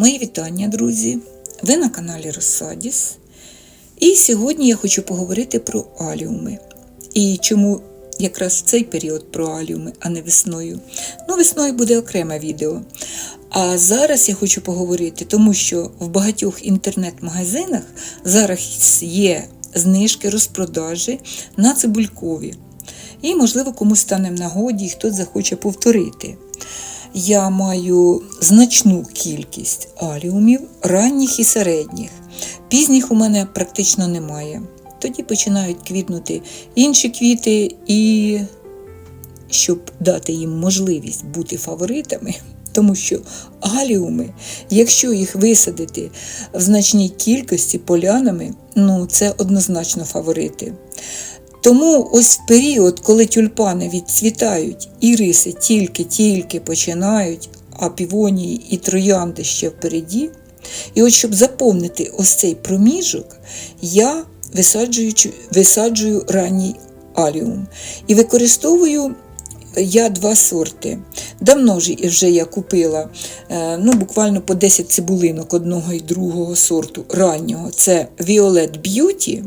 Мої вітання, друзі! Ви на каналі Розсадіс. І сьогодні я хочу поговорити про аліуми. І чому якраз цей період про аліуми, а не весною. Ну, весною буде окреме відео. А зараз я хочу поговорити, тому що в багатьох інтернет-магазинах зараз є знижки розпродажі на цибулькові. І, можливо, комусь стане в нагоді, і хтось захоче повторити. Я маю значну кількість аліумів, ранніх і середніх. Пізніх у мене практично немає. Тоді починають квітнути інші квіти, і щоб дати їм можливість бути фаворитами, тому що аліуми, якщо їх висадити в значній кількості полянами, ну це однозначно фаворити. Тому ось в період, коли тюльпани відцвітають, іриси тільки-тільки починають, а півонії і троянди ще впереді. І от щоб заповнити ось цей проміжок, я висаджую, висаджую ранній аліум. І використовую я два сорти. Давно вже я купила ну, буквально по 10 цибулинок одного і другого сорту раннього. Це Violet Beauty.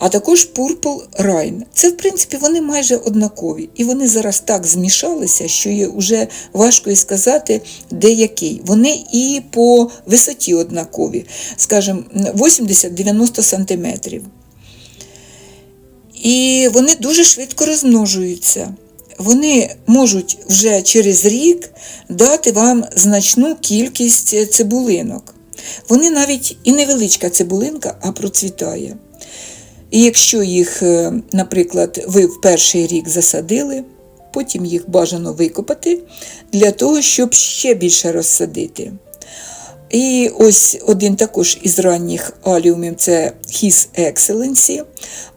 А також Purple Rain. Це, в принципі, вони майже однакові. І вони зараз так змішалися, що є вже важко і сказати, де який. Вони і по висоті однакові, скажімо, 80-90 см. І вони дуже швидко розмножуються. Вони можуть вже через рік дати вам значну кількість цибулинок. Вони навіть і невеличка цибулинка, а процвітає. І якщо їх, е, наприклад, ви в перший рік засадили, потім їх бажано викопати для того, щоб ще більше розсадити. І ось один також із ранніх аліумів це His Excellency,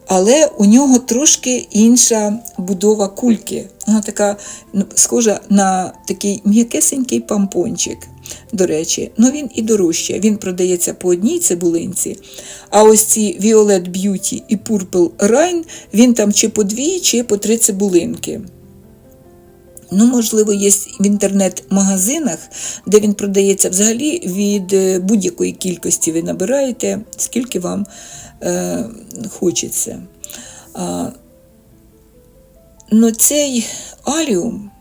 але у нього трошки інша будова кульки. Вона така ну, схожа на такий м'якесенький пампончик. До речі, ну він і дорожче. Він продається по одній цибулинці. А ось ці Violet Beauty і Purple Rain, він там чи по дві, чи по три цибулинки. Ну, можливо, є в інтернет-магазинах, де він продається взагалі від е, будь-якої кількості ви набираєте, скільки вам е, хочеться. А, Но цей аліум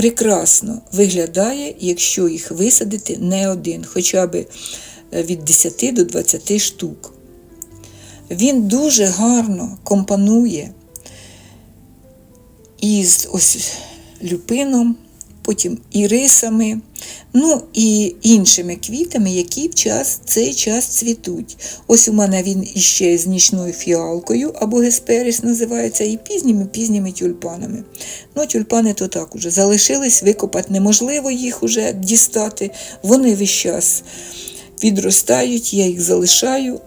прекрасно виглядає, якщо їх висадити не один, хоча б е, від 10 до 20 штук. Він дуже гарно компонує із ось люпином, потім ірисами, ну і іншими квітами, які в час, цей час цвітуть. Ось у мене він іще з нічною фіалкою, або гесперіс називається, і пізніми-пізніми тюльпанами. Ну, Тюльпани то так уже залишились, викопати неможливо їх уже дістати. Вони весь час відростають, я їх залишаю.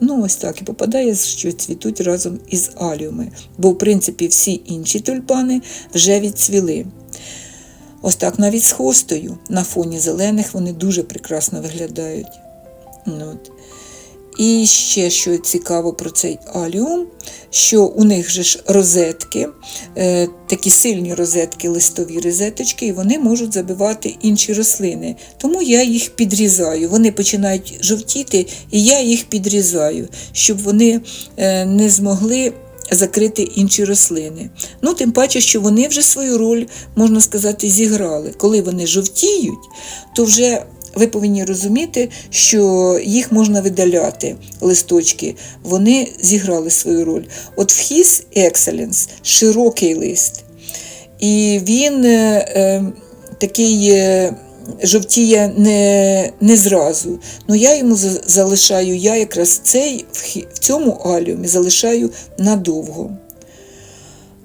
Ну, ось так і попадає, що цвітуть разом із аліуми, бо, в принципі, всі інші тюльпани вже відцвіли. Ось так навіть з хостою на фоні зелених вони дуже прекрасно виглядають. От. І ще що цікаво про цей аліум, що у них же ж розетки, е, такі сильні розетки, листові розеточки, і вони можуть забивати інші рослини. Тому я їх підрізаю. Вони починають жовтіти, і я їх підрізаю, щоб вони е, не змогли. Закрити інші рослини. Ну, Тим паче, що вони вже свою роль, можна сказати, зіграли. Коли вони жовтіють, то вже ви повинні розуміти, що їх можна видаляти, листочки, вони зіграли свою роль. От в His Excellence широкий лист. І він е, е, такий е, жовтіє не не зразу. Ну я йому залишаю, я якраз цей в цьому аліумі залишаю надовго.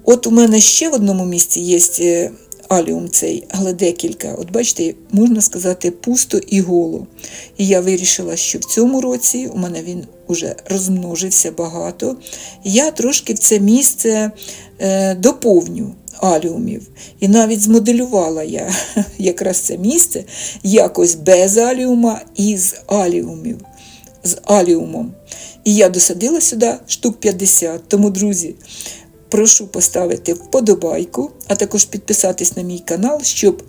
От у мене ще в одному місці є е, аліум цей, але декілька. От бачите, можна сказати, пусто і голо. І я вирішила, що в цьому році у мене він вже розмножився багато. Я трошки в це місце е, доповню аліумів. І навіть змоделювала я якраз це місце якось без аліума і з аліумів. З аліумом. І я досадила сюди штук 50. Тому, друзі, прошу поставити вподобайку, а також підписатись на мій канал, щоб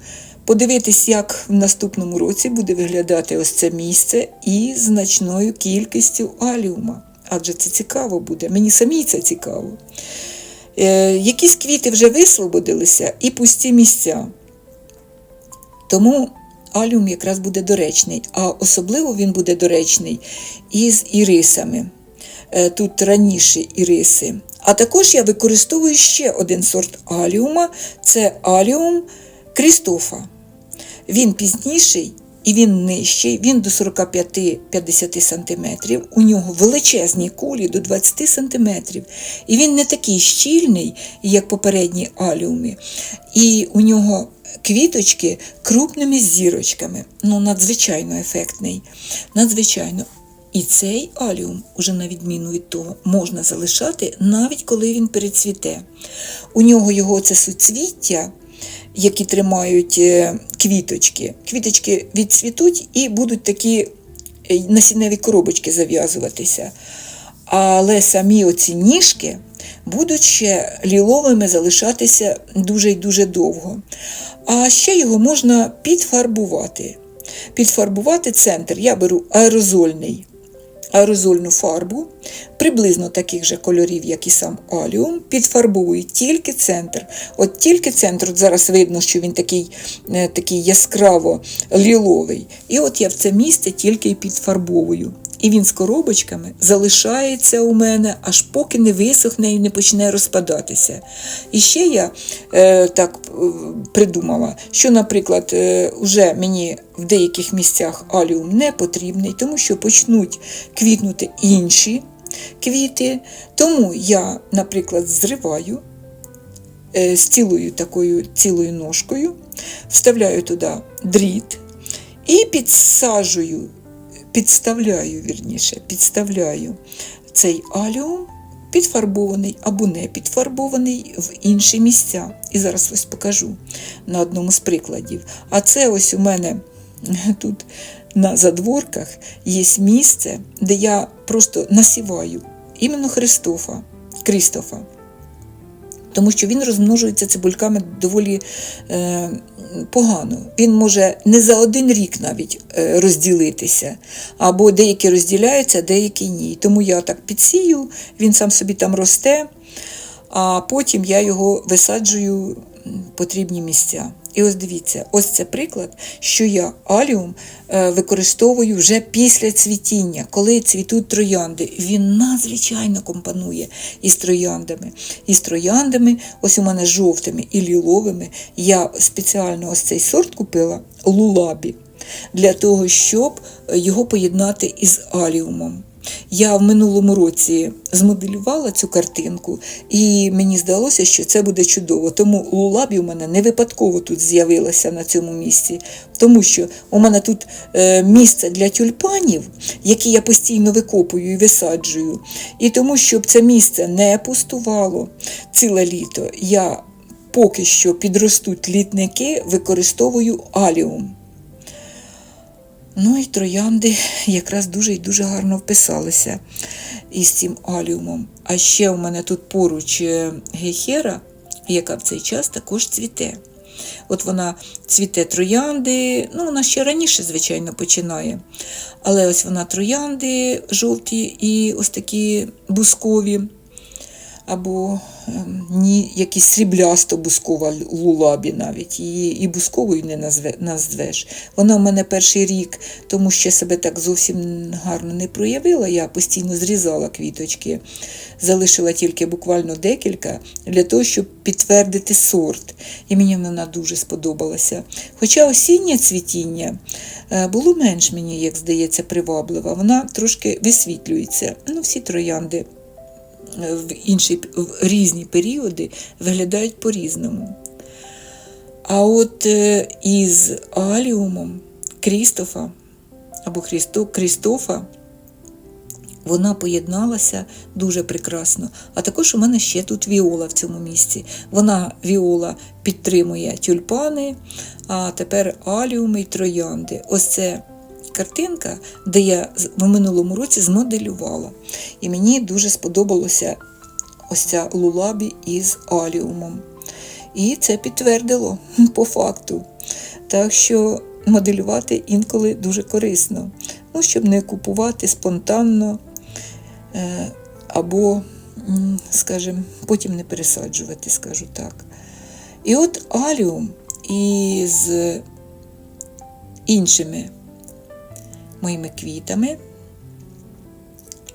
подивитись, як в наступному році буде виглядати ось це місце із значною кількістю аліума. Адже це цікаво буде, мені самій це цікаво. Е, якісь квіти вже висвободилися і пусті місця. Тому аліум якраз буде доречний, а особливо він буде доречний із ірисами. Е, тут раніше іриси. А також я використовую ще один сорт аліума це аліум Крістофа. Він пізніший і він нижчий, він до 45-50 см. У нього величезні кулі до 20 см. І він не такий щільний, як попередні аліуми. І у нього квіточки крупними зірочками. Ну, надзвичайно ефектний. Надзвичайно. І цей аліум, уже на відміну від того, можна залишати навіть коли він перецвіте. У нього його це суцвіття, які тримають е, квіточки. Квіточки відцвітуть і будуть такі е, насінневі коробочки зав'язуватися. Але самі оці ніжки будуть ще ліловими залишатися дуже й дуже довго. А ще його можна підфарбувати. Підфарбувати центр я беру аерозольний аерозольну фарбу, приблизно таких же кольорів, як і сам аліум, підфарбовую тільки центр. От тільки центр, от зараз видно, що він такий е, такий яскраво ліловий. І от я в це місце тільки і підфарбовую. І він з коробочками залишається у мене, аж поки не висохне і не почне розпадатися. І ще я е, так е, придумала, що, наприклад, е, уже мені в деяких місцях аліум не потрібний, тому що почнуть квітнути інші квіти. Тому я, наприклад, зриваю е, з цілою такою цілою ножкою, вставляю туди дріт і підсаджую підставляю, вірніше, підставляю цей аліум, підфарбований або не підфарбований в інші місця. І зараз ось покажу на одному з прикладів. А це ось у мене тут на задворках є місце, де я просто насіваю іменно Христофа, Крістофа тому що він розмножується цибульками доволі е, погано. Він може не за один рік навіть е, розділитися, або деякі розділяються, деякі ні. Тому я так підсію, він сам собі там росте, а потім я його висаджую в потрібні місця. І ось дивіться, ось це приклад, що я аліум е, використовую вже після цвітіння, коли цвітуть троянди. Він надзвичайно компонує із трояндами. Із трояндами, ось у мене жовтими і ліловими. Я спеціально ось цей сорт купила лулабі для того, щоб його поєднати із аліумом. Я в минулому році змоделювала цю картинку, і мені здалося, що це буде чудово. Тому лулабі у мене не випадково тут з'явилася на цьому місці, тому що у мене тут е, місце для тюльпанів, які я постійно викопую і висаджую. І тому, щоб це місце не пустувало ціле літо, я поки що підростуть літники, використовую аліум. Ну і троянди якраз дуже і дуже гарно вписалися із цим аліумом. А ще у мене тут поруч е, гейхера, яка в цей час також цвіте. От вона цвіте троянди, ну вона ще раніше, звичайно, починає. Але ось вона троянди жовті і ось такі бускові або ні, якісь сріблясто-бускова лулабі навіть. Її і бусковою не назвеш. Вона в мене перший рік, тому що себе так зовсім гарно не проявила. Я постійно зрізала квіточки, залишила тільки буквально декілька для того, щоб підтвердити сорт. І мені вона дуже сподобалася. Хоча осіннє цвітіння е, було менш мені, як здається, приваблива. Вона трошки висвітлюється. Ну, всі троянди в інші в різні періоди виглядають по-різному. А от е, із аліумом Крістофа або Христо, Крістофа вона поєдналася дуже прекрасно. А також у мене ще тут віола в цьому місці. Вона віола підтримує тюльпани, а тепер аліуми й троянди. Ось це картинка, де я в минулому році змоделювала. І мені дуже сподобалося ось ця лулабі із аліумом. І це підтвердило по факту. Так що моделювати інколи дуже корисно. Ну, щоб не купувати спонтанно е, або, скажімо, потім не пересаджувати, скажу так. І от аліум із іншими моїми квітами.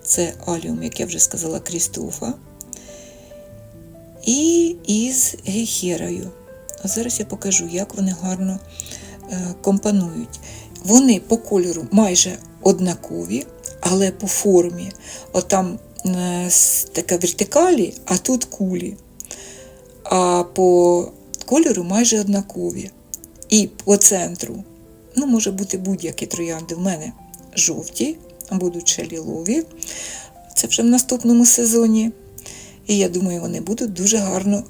Це аліум, як я вже сказала, Крістофа. І із гехерою. А зараз я покажу, як вони гарно е, компонують. Вони по кольору майже однакові, але по формі. Отам е, така вертикалі, а тут кулі. А по кольору майже однакові. І по центру, ну, може бути будь-які троянди. В мене жовті, будуть ще лілові. Це вже в наступному сезоні. І я думаю, вони будуть дуже гарно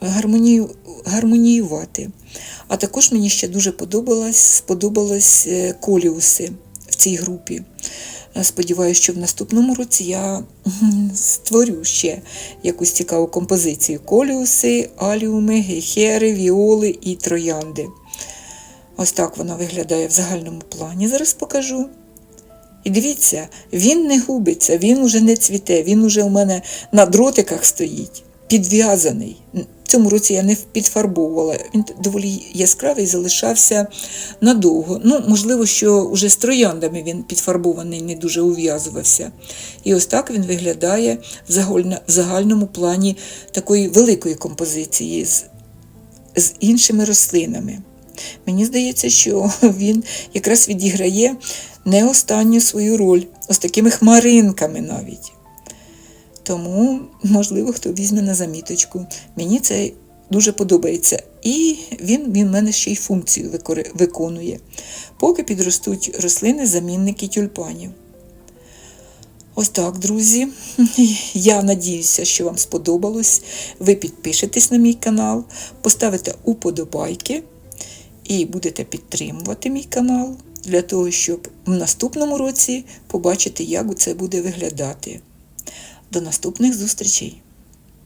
гармонію, гармоніювати. А також мені ще дуже подобалось, сподобалось е, коліуси в цій групі. Сподіваюся, що в наступному році я створю ще якусь цікаву композицію: коліуси, аліуми, гейхери, віоли і троянди. Ось так вона виглядає в загальному плані. Зараз покажу. І дивіться, він не губиться, він уже не цвіте, він уже у мене на дротиках стоїть, підв'язаний. Цьому році я не підфарбовувала. Він доволі яскравий залишався надовго. Ну, можливо, що вже з трояндами він підфарбований, не дуже ув'язувався. І ось так він виглядає в загальному плані такої великої композиції з, з іншими рослинами. Мені здається, що він якраз відіграє не останню свою роль, ось такими хмаринками навіть. Тому, можливо, хто візьме на заміточку. Мені це дуже подобається. І він, він в мене ще й функцію виконує, поки підростуть рослини замінники тюльпанів. Ось так, друзі. Я надіюся, що вам сподобалось. Ви підпишетесь на мій канал, поставите уподобайки і будете підтримувати мій канал для того, щоб в наступному році побачити, як це буде виглядати. До наступних зустрічей!